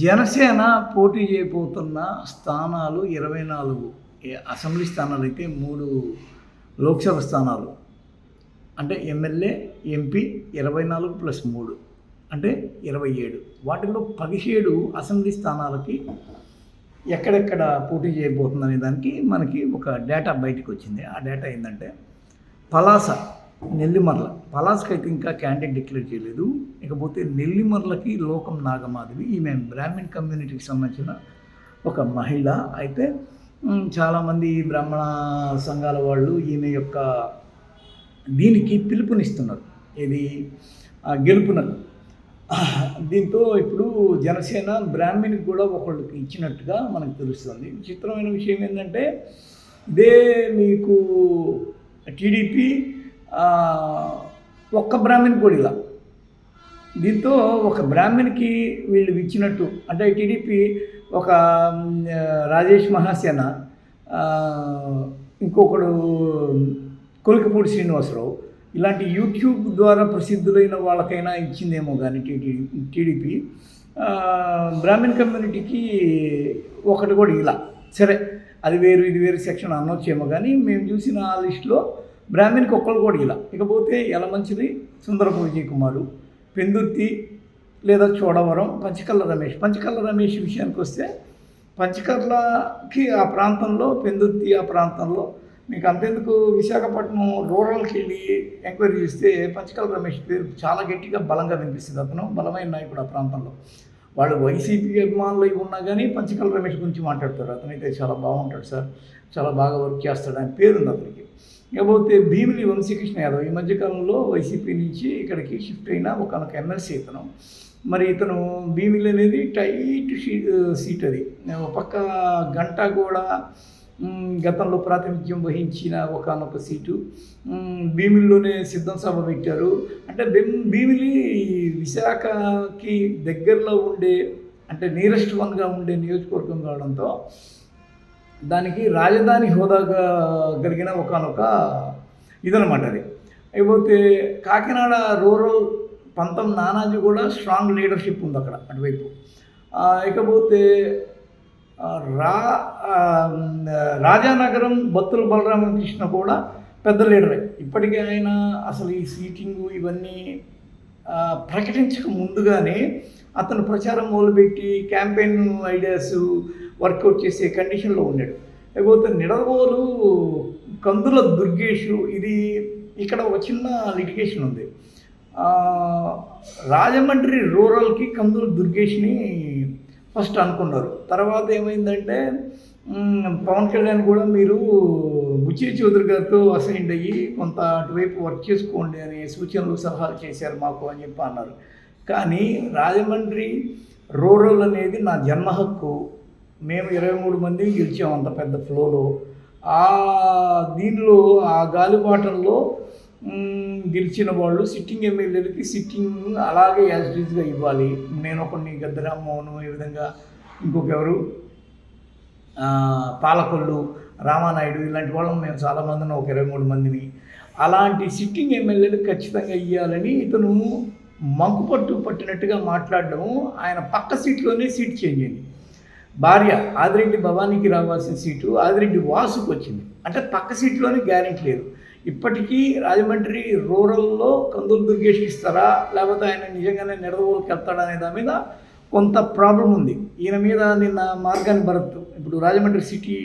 జనసేన పోటీ చేయబోతున్న స్థానాలు ఇరవై నాలుగు. అసెంబ్లీ స్థానాలు అయితే మూడు లోక్సభ స్థానాలు. అంటే ఎమ్మెల్యే ఎంపీ ఇరవై నాలుగు ప్లస్ మూడు. అంటే ఇరవై ఏడు. వాటిలో పదిహేడు అసెంబ్లీ స్థానాలకి ఎక్కడెక్కడ పోటీ చేయబోతుందనే దానికి మనకి ఒక డేటా బయటకు వచ్చింది ఆ డేటా ఏంటంటే పలాస. నెల్లిమర్ల. పలాస్కి అయితే ఇంకా క్యాండిడేట్ డిక్లేర్ చేయలేదు. ఇకపోతే నెల్లిమర్లకి లోకం నాగమాధవి ఈమె బ్రాహ్మణ్ కమ్యూనిటీకి సంబంధించిన ఒక మహిళ. అయితే చాలామంది బ్రాహ్మణ సంఘాల వాళ్ళు ఈమె యొక్క దీనికి పిలుపునిస్తున్నారు. ఇది ఆ, గెలుపునకు. దీంతో ఇప్పుడు జనసేన బ్రాహ్మణికి కూడా ఒకళ్ళకి ఇచ్చినట్టుగా మనకు తెలుస్తుంది. విచిత్రమైన విషయం ఏంటంటే ఇదే మీకు టీడీపీ ఒక్క బ్రాహ్మణ్ కూడా ఇలా. దీంతో ఒక బ్రాహ్మణ్కి వీళ్ళు ఇచ్చినట్టు అంటే టీడీపీ ఒక రాజేష్ మహాసేన ఇంకొకడు కొలికపూడి శ్రీనివాసరావు ఇలాంటి యూట్యూబ్ ద్వారా ప్రసిద్ధులైన వాళ్ళకైనా ఇచ్చిందేమో కానీ టీడీ టీడీపీ బ్రాహ్మణ్ కమ్యూనిటీకి ఒకటి కూడా ఇలా. సరే అది వేరు ఇది వేరు సెక్షన్ అనొచ్చేమో కానీ మేము చూసిన ఆ లిస్టులో బ్రాహ్మణికి ఒక్కరు కూడా ఇలా. ఇకపోతే యలమంచిది సుందరపు విజయ్ కుమారు పెందుర్తి లేదా చోడవరం పంచకల్ల రమేష్. పంచకల్ల రమేష్ విషయానికి వస్తే పంచకర్లకి ఆ ప్రాంతంలో పెందుర్తి ఆ ప్రాంతంలో మీకు అంతెందుకు? విశాఖపట్నం రూరల్కి వెళ్ళి ఎంక్వైరీ చేస్తే పంచకల్ల రమేష్ పేరు చాలా గట్టిగా బలంగా వినిపిస్తుంది అతను. బలమైన నాయకుడు ఆ ప్రాంతంలో. వాళ్ళు వైసీపీ అభిమానులు ఉన్నా కానీ పంచకల రమేష్ గురించి మాట్లాడతారు. అతనైతే చాలా బాగుంటాడు సార్. చాలా బాగా వర్క్ చేస్తాడు. అని పేరుంది అతనికి. ఇకపోతే భీమిలి వంశీకృష్ణ యాదవ్ ఈ మధ్యకాలంలో వైసీపీ నుంచి ఇక్కడికి షిఫ్ట్ అయిన ఒకనొక ఎమ్మెల్సీ ఇతను. మరి ఇతను భీమిలి అనేది టైట్ సీట్ సీట్ అది. ఒక పక్క గంట కూడా గతంలో ప్రాతినిధ్యం వహించిన ఒకనొక సీటు. భీమిలిలోనే సిద్ధం సభ పెట్టారు. అంటే భీమ్- భీమిలి విశాఖకి దగ్గరలో ఉండే అంటే నియరెస్ట్ వన్గా ఉండే నియోజకవర్గం కావడంతో దానికి రాజధాని హోదాగా కలిగిన ఒకనొక ఇదనమాట అది. అయిపోతే కాకినాడ రూరల్ పంతం నానాజీ కూడా స్ట్రాంగ్ లీడర్షిప్ ఉంది అక్కడ అటువైపు. ఇకపోతే రా రాజానగరం బత్తుల బలరామకృష్ణ కూడా పెద్ద లీడరే. ఇప్పటికీ ఆయన అసలు ఈ సీటింగ్ ఇవన్నీ ప్రకటించక ముందుగానే అతను ప్రచారం మొదలుపెట్టి క్యాంపెయిన్ ఐడియాస్ వర్కౌట్ చేసే కండిషన్లో ఉన్నాడు. లేకపోతే నిడదవోలు కందుల దుర్గేషు ఇది ఇక్కడ ఒక చిన్న లిటిగేషన్ ఉంది. రాజమండ్రి రూరల్కి కందుల దుర్గేష్ని ఫస్ట్ అనుకున్నారు. తర్వాత ఏమైందంటే పవన్ కళ్యాణ్ కూడా మీరు బుచ్చి చౌదరి గారితో అసైన్ అయ్యి కొంత అటువైపు వర్క్ చేసుకోండి అని సూచనలు సలహాలు చేశారు మాకు అని చెప్పి అన్నారు. కానీ రాజమండ్రి రూరల్ అనేది నా జన్మ హక్కు. మేము ఇరవై మూడు మంది గెలిచాం అంత పెద్ద ఫ్లోలో. ఆ దీనిలో ఆ గాలిపాటంలో గెలిచిన వాళ్ళు సిట్టింగ్ ఎమ్మెల్యేలకి సిట్టింగ్ అలాగే యాజ్ యాజిటీస్గా ఇవ్వాలి. నేను ఒకరిని గద్దరామ్మోహన్ ఈ విధంగా ఇంకొక ఎవరు? పాలకొల్లు రామానాయుడు ఇలాంటి వాళ్ళని మేము చాలామందిని ఒక ఇరవై మూడు మందిని. అలాంటి సిట్టింగ్ ఎమ్మెల్యేలు ఖచ్చితంగా ఇవ్వాలని ఇతను మంకుపట్టు పట్టినట్టుగా మాట్లాడడం ఆయన పక్క సీట్లోనే సీట్ చేంజ్ అయింది. భార్య ఆదిరెడ్డి భవానీకి రావాల్సిన సీటు ఆదిరెడ్డి వాసుకు వచ్చింది అంటే పక్క సీట్లోనే గ్యారెంటీ లేదు. ఇప్పటికీ రాజమండ్రి రూరల్లో కందులు దుర్గేష్కి ఇస్తారా? లేకపోతే ఆయన నిజంగానే నిడదవోలుకి వెళ్తాడా అనే దాని మీద కొంత ప్రాబ్లం ఉంది. ఈయన మీద నిన్న మార్గాన్ని భరత్ ఇప్పుడు రాజమండ్రి సిటీ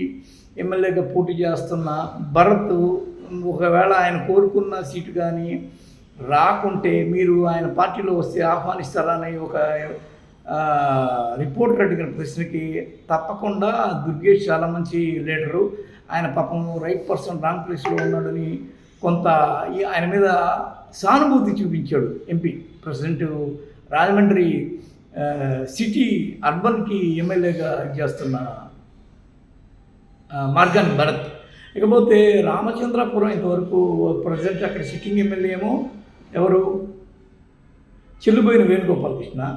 ఎమ్మెల్యేగా పోటీ చేస్తున్న భరత్ ఒకవేళ ఆయన కోరుకున్న సీటు కానీ రాకుంటే మీరు ఆయన పార్టీలో వస్తే ఆహ్వానిస్తారా అని ఒక రిపోర్టర్ అడిగిన ప్రశ్నకి తప్పకుండా దుర్గేష్ చాలా మంచి లీడరు. ఆయన పాపం రైట్ పర్సన్ రాంగ్ ప్లేస్లో ఉన్నాడని కొంత ఈ- ఆయన మీద సానుభూతి చూపించాడు ఎంపీ ప్రెసిడెంట్ రాజమండ్రి సిటీ అర్బన్కి ఎమ్మెల్యేగా చేస్తున్న మార్గాన్ భరత్. ఇకపోతే రామచంద్రపురం ఇంతవరకు ప్రజెంట్ అక్కడ సిట్టింగ్ ఎమ్మెల్యే ఏమో ఎవరు? చెల్లిపోయిన వేణుగోపాలకృష్ణ.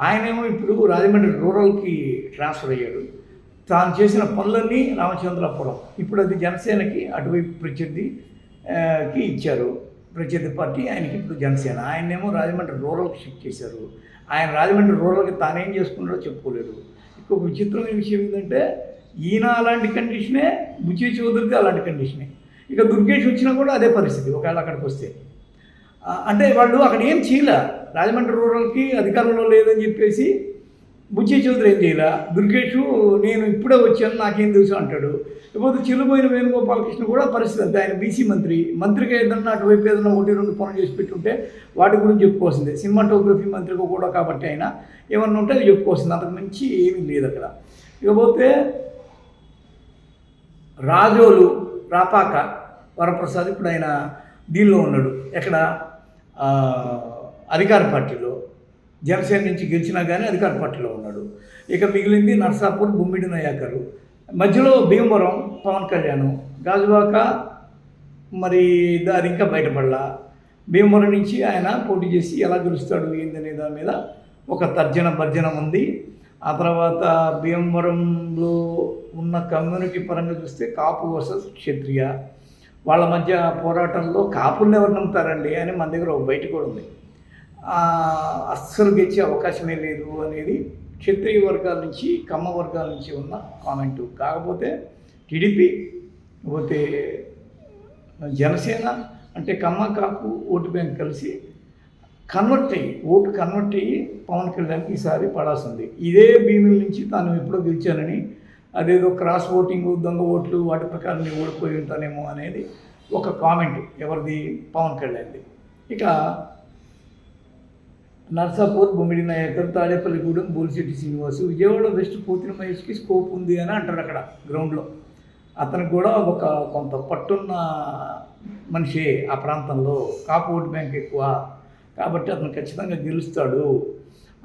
ఆయనేమో ఇప్పుడు రాజమండ్రి రూరల్కి ట్రాన్స్ఫర్ అయ్యాడు. తాను చేసిన పనులన్నీ రామచంద్రాపురం. ఇప్పుడు అది జనసేనకి అటువైపు ప్రత్యర్థికి ఇచ్చారు. ప్రత్యర్థి పార్టీ ఆయనకి ఇప్పుడు జనసేన. ఆయనేమో రాజమండ్రి రూరల్కి షిఫ్ట్ చేశారు. ఆయన రాజమండ్రి రూరల్కి తానేం చేసుకున్నాడో చెప్పుకోలేడు ఇంకొక విచిత్రమైన విషయం ఏంటంటే ఈయన అలాంటి కండిషనే బుచ్చి చౌదరిది అలాంటి కండిషనే. ఇక దుర్గేష్ వచ్చినా కూడా అదే పరిస్థితి. ఒకవేళ అక్కడికి వస్తే. అంటే వాళ్ళు అక్కడ ఏం చేయలే. రాజమండ్రి రూరల్కి అధికారంలో లేదని చెప్పేసి బుచ్చి చౌదరి ఏం చేయలా? దుర్గేషు నేను ఇప్పుడే వచ్చాను నాకేం తెలుసు అంటాడు. లేకపోతే చిల్లుపోయిన వేణుగోపాలకృష్ణ కూడా పరిస్థితి అంతే. ఆయన బీసీ మంత్రి. మంత్రిగా ఏదన్నా అటువైపు ఏదైనా ఒకటి రెండు పనులు చేసి పెట్టుంటే వాటి గురించి చెప్పుకోవాల్సిందే. సినిమాటోగ్రఫీ మంత్రిగా కూడా కాబట్టి ఆయన ఏమన్నా ఉంటే అది చెప్పుకోవాల్సింది. అంతకు మించి ఏమీ లేదు అక్కడ. ఇకపోతే రాజోలు రాపాక వరప్రసాద్ ఇప్పుడు ఆయన దీనిలో ఉన్నాడు. ఎక్కడ? అధికార పార్టీలో. జనసేన నుంచి గెలిచినా కానీ అధికార పార్టీలో ఉన్నాడు. ఇక మిగిలింది నర్సాపూర్ బొమ్మిడి నయాకరు. మధ్యలో భీమవరం పవన్ కళ్యాణ్ గాజువాక మరి దాని ఇంకా బయటపడలా. భీమవరం నుంచి ఆయన పోటీ చేసి ఎలా గెలుస్తాడు ఏందనే దాని మీద ఒక తర్జన భర్జన ఉంది. ఆ తర్వాత భీమవరంలో ఉన్న కమ్యూనిటీ పరంగా చూస్తే కాపు వర్సెస్ క్షత్రియ. వాళ్ళ మధ్య పోరాటంలో కాపుల్ని ఎవరు నమ్ముతారండి అని మన దగ్గర ఒక బయట కూడా ఉంది. అస్సలు గెలిచే అవకాశమే లేదు అనేది క్షత్రియ వర్గాల నుంచి కమ్మ వర్గాల నుంచి ఉన్న కామెంటు. కాకపోతే టీడీపీ పోతే జనసేన అంటే Kamma Kapu vote bank convert convert అయ్యి ఓటు కన్వర్ట్ అయ్యి పవన్ కళ్యాణ్కి ఈసారి పడాల్సింది. ఇదే భీముల నుంచి తాను ఎప్పుడో గెలిచానని అదేదో క్రాస్ ఓటింగ్ దొంగ ఓట్లు వాటి ప్రకారం నేను ఓడిపోయి ఉంటానేమో అనేది ఒక కామెంట్ ఎవరిది? పవన్ కళ్యాణ్ది. ఇక నర్సాపూర్ బొమ్మిడి నాయకర్ తాడేపల్లిగూడెం బోలిశెట్టి శ్రీనివాసు విజయవాడ వెస్ట్ పోతిన మహేష్కి స్కోప్ ఉంది అని అంటారు అక్కడ గ్రౌండ్లో. అతనికి కూడా ఒక కొంత పట్టున్న మనిషి ఆ ప్రాంతంలో. కాపు ఓటు బ్యాంక్ ఎక్కువ. కాబట్టి అతను ఖచ్చితంగా గెలుస్తాడు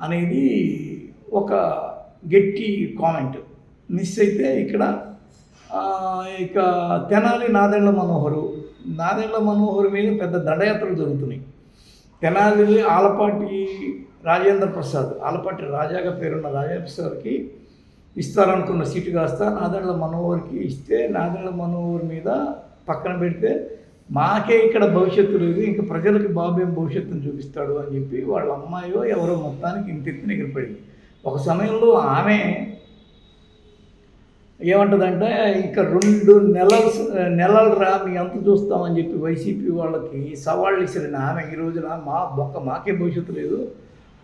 అనేది ఒక గట్టి కామెంట్. మిస్ అయితే ఇక్కడ ఇక తెనాలి నాదెండ్ల మనోహరు. నాదెండ్ల మనోహర్ మీద పెద్ద దండయాత్రలు జరుగుతున్నాయి. తెనాలి ఆలపాటి రాజేంద్ర ప్రసాద్ ఆలపాటి రాజాగా పేరున్న రాజేంద్ర ప్రసాద్కి ఇస్తారనుకున్న సీటు కాస్త నాదెండ్ల మనోహర్కి ఇస్తే నాదెండ్ల మనోహర్ మీద పక్కన పెడితే మాకే ఇక్కడ భవిష్యత్తు లేదు ఇంకా ప్రజలకి బాబేం భవిష్యత్తును చూపిస్తాడు అని చెప్పి వాళ్ళ అమ్మాయో ఎవరో మొత్తానికి ఇంత ఎత్తున ఎగిరిపడింది. ఒక సమయంలో ఆమె ఏమంటుందంటే ఇక రెండు నెలలు నెలలు రా మీ అంత చూస్తామని చెప్పి వైసీపీ వాళ్ళకి సవాళ్ళు ఇచ్చిన ఆమె ఈ రోజున మా బొక్క మాకే భవిష్యత్తు లేదు.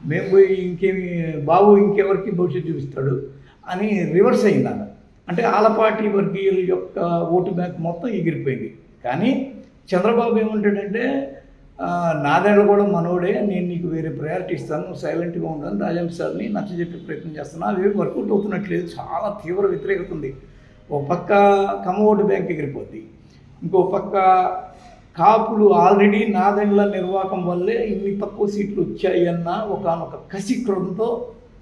మేము పోయి ఇంకేమి బాబు ఇంకెవరికి భవిష్యత్తు చూపిస్తాడు అని రివర్స్ అయింది ఆమె. అంటే ఆలపాటి వర్గీయుల యొక్క ఓటు బ్యాంక్ మొత్తం ఎగిరిపోయింది. కానీ చంద్రబాబు ఏమంటాడంటే నాదేళ్ళు కూడా మనోడే నేను నీకు వేరే ప్రయారిటీ ఇస్తాను నువ్వు సైలెంట్గా ఉండని రాజం సార్ని నచ్చజెప్పే ప్రయత్నం చేస్తున్నాను అవి వర్కౌట్ అవుతున్నట్లేదు చాలా తీవ్ర వ్యతిరేకత ఉంది. ఒక పక్క కమోడ్ బ్యాంక్ ఎగిరిపోద్ది. ఇంకో పక్క కాపులు ఆల్రెడీ నాదెండ్ల నిర్వాహకం వల్లే ఇన్ని తక్కువ సీట్లు వచ్చాయన్న ఒకనొక కసిక్రంతో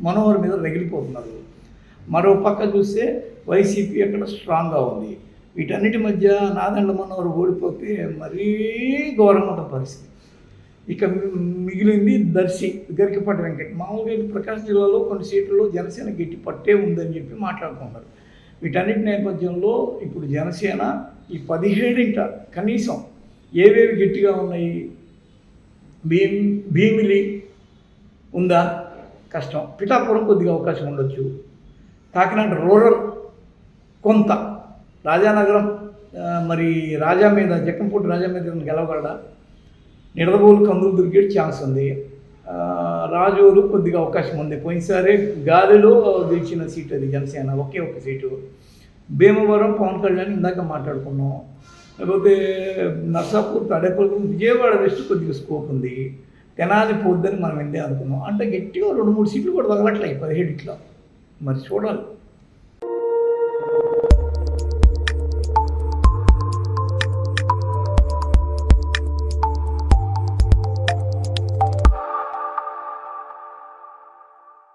మనోహర్ మీద రగిలిపోతున్నారు. మరో పక్క చూస్తే వైసీపీ అక్కడ స్ట్రాంగ్గా ఉంది. వీటన్నిటి మధ్య నాదండ మనోహర్ ఓడిపోతే మరీ ఘోరంగా ఉంటుంది పరిస్థితి. ఇక మిగిలింది దర్శి గరికపాటి వెంకట్. మామూలుగా ఇది ప్రకాశం జిల్లాలో కొన్ని సీట్లలో జనసేన గట్టి పట్టే ఉందని చెప్పి మాట్లాడుకుంటారు వీటన్నిటి నేపథ్యంలో ఇప్పుడు జనసేన ఈ పదిహేడింట కనీసం ఏవేవి గట్టిగా ఉన్నాయి? భీమ్ భీమిలి ఉందా? కష్టం. పిఠాపురం కొద్దిగా అవకాశం ఉండొచ్చు. కాకినాడ రూరల్ కొంత రాజానగరం మరి రాజా మీద జక్కంపూటి రాజా మీద గెలవగలడా? నిడదబోలు కందులు దొరికే ఛాన్స్ ఉంది. ఆ, కొద్దిగా అవకాశం ఉంది. పోయినసారి గాలిలో గెలిచిన సీట్ అది జనసేన ఒకే ఒక సీటు. భీమవరం పవన్ కళ్యాణ్ ఇందాక మాట్లాడుకున్నాం. లేకపోతే నర్సాపూర్ తడేపల్లి విజయవాడ వెస్ట్ కొద్దిగా స్కోప్ ఉంది. తెనాలి పోద్దని మనం ఎందే అనుకున్నాం. అంటే గట్టిగా రెండు మూడు సీట్లు కూడా తగలట్లే పదిహేడు ఇట్లా. మరి చూడాలి.